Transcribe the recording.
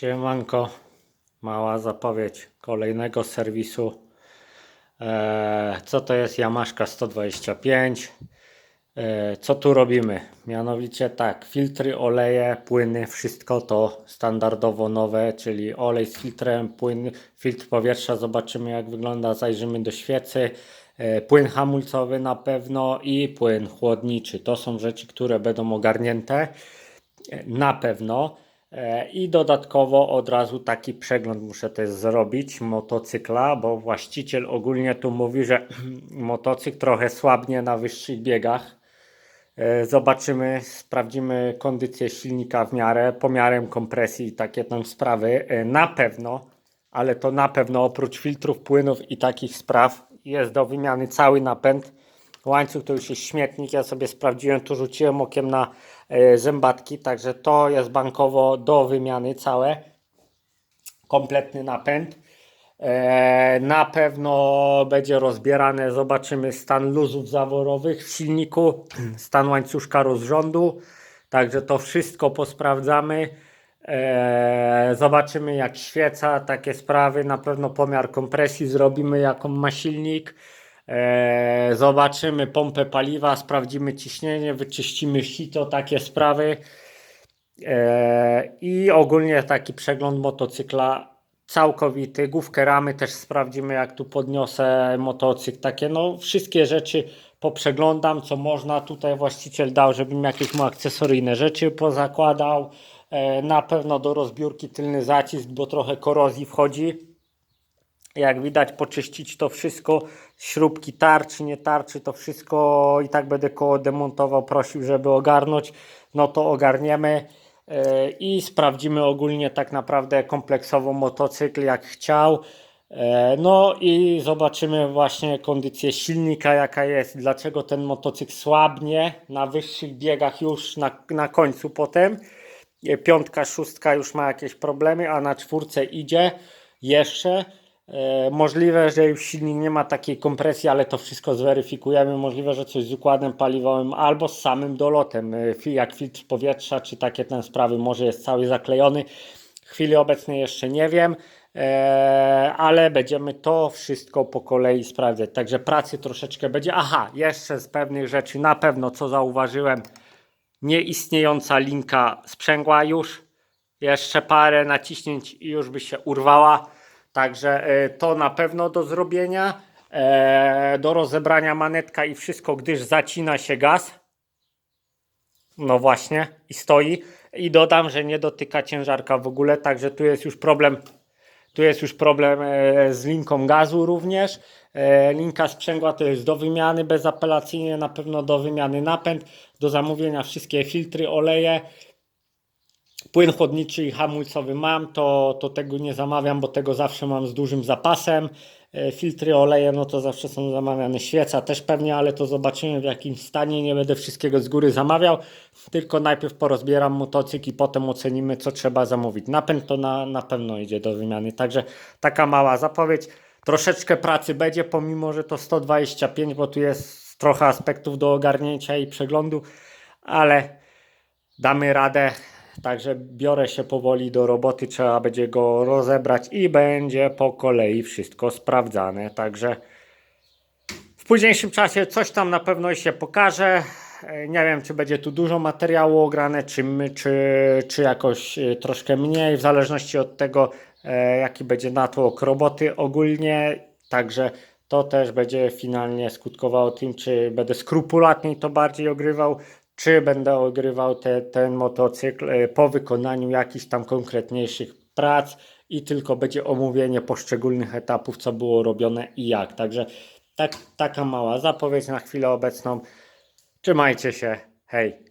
Siemanko, mała zapowiedź kolejnego serwisu. Eee, co to jest Yamaszka 125? Eee, co tu robimy? Mianowicie tak, filtry, oleje, płyny, wszystko to standardowo nowe, czyli olej z filtrem, płyn, filtr powietrza, zobaczymy jak wygląda, zajrzymy do świecy. Eee, Płyn hamulcowy na pewno i płyn chłodniczy. To są rzeczy, które będą ogarnięte na pewno. E, I dodatkowo od razu taki przegląd muszę też zrobić motocykla, bo właściciel ogólnie tu mówi, że motocykl trochę słabnie na wyższych biegach. E, Zobaczymy, sprawdzimy kondycję silnika w miarę, pomiarem kompresji i takie tam sprawy. E, Na pewno, ale to na pewno oprócz filtrów, płynów i takich spraw jest do wymiany cały napęd. Łańcuch to już jest śmietnik, ja sobie sprawdziłem, tu rzuciłem okiem na zębatki, także to jest bankowo do wymiany całe. Kompletny napęd. E, na pewno będzie rozbierane, zobaczymy stan luzów zaworowych w silniku, stan łańcuszka rozrządu, także to wszystko posprawdzamy. E, zobaczymy jak świeca, takie sprawy, na pewno pomiar kompresji zrobimy jaką ma silnik. E, zobaczymy pompę paliwa, sprawdzimy ciśnienie, wyczyścimy sito, takie sprawy. E, I ogólnie taki przegląd motocykla całkowity. Główkę ramy też sprawdzimy, jak tu podniosę motocykl. Takie no, wszystkie rzeczy poprzeglądam, co można. Tutaj właściciel dał, żebym jakieś mu akcesoryjne rzeczy pozakładał. E, na pewno do rozbiórki tylny zacisk, bo trochę korozji wchodzi jak widać poczyścić to wszystko, śrubki tarczy, nie tarczy, to wszystko i tak będę koło demontował, prosił, żeby ogarnąć, no to ogarniemy e, i sprawdzimy ogólnie tak naprawdę kompleksowo motocykl jak chciał. E, No i zobaczymy właśnie kondycję silnika jaka jest, dlaczego ten motocykl słabnie na wyższych biegach już na, na końcu potem. E, Piątka, szóstka już ma jakieś problemy, a na czwórce idzie jeszcze. E, możliwe, że już silnik nie ma takiej kompresji, ale to wszystko zweryfikujemy. Możliwe, że coś z układem paliwowym albo z samym dolotem, e, jak filtr powietrza, czy takie ten sprawy, może jest cały zaklejony. W chwili obecnej jeszcze nie wiem, e, ale będziemy to wszystko po kolei sprawdzać. Także pracy troszeczkę będzie. Aha, jeszcze z pewnych rzeczy na pewno, co zauważyłem, nieistniejąca linka sprzęgła już. Jeszcze parę naciśnięć i już by się urwała. Także e, to na pewno do zrobienia. E, Do rozebrania manetka i wszystko, gdyż zacina się gaz. No właśnie, i stoi. I dodam, że nie dotyka ciężarka w ogóle, także tu jest już problem. Tu jest już problem e, z linką gazu również. Linka sprzęgła to jest do wymiany bezapelacyjnie, na pewno do wymiany napęd, do zamówienia wszystkie filtry, oleje. Płyn chłodniczy i hamulcowy mam, to, to tego nie zamawiam, bo tego zawsze mam z dużym zapasem. E, Filtry, oleje, no to zawsze są zamawiane. Świeca też pewnie, ale to zobaczymy w jakim stanie. Nie będę wszystkiego z góry zamawiał, tylko najpierw porozbieram motocykl i potem ocenimy, co trzeba zamówić. Napęd to na, na pewno idzie do wymiany. Także taka mała zapowiedź. Troszeczkę pracy będzie, pomimo że to 125, bo tu jest trochę aspektów do ogarnięcia i przeglądu, ale damy radę. Także biorę się powoli do roboty, trzeba będzie go rozebrać i będzie po kolei wszystko sprawdzane. Także w późniejszym czasie coś tam na pewno się pokaże. E, Nie wiem, czy będzie tu dużo materiału ograne, czy, czy, czy jakoś e, troszkę mniej, w zależności od tego, e, jaki będzie natłok roboty ogólnie. Także to też będzie finalnie skutkowało tym, czy będę skrupulatniej to bardziej ogrywał, czy będę ogrywał te, ten motocykl e, po wykonaniu jakichś tam konkretniejszych prac i tylko będzie omówienie poszczególnych etapów, co było robione i jak. Także tak, taka mała zapowiedź na chwilę obecną. Trzymajcie się. Hej.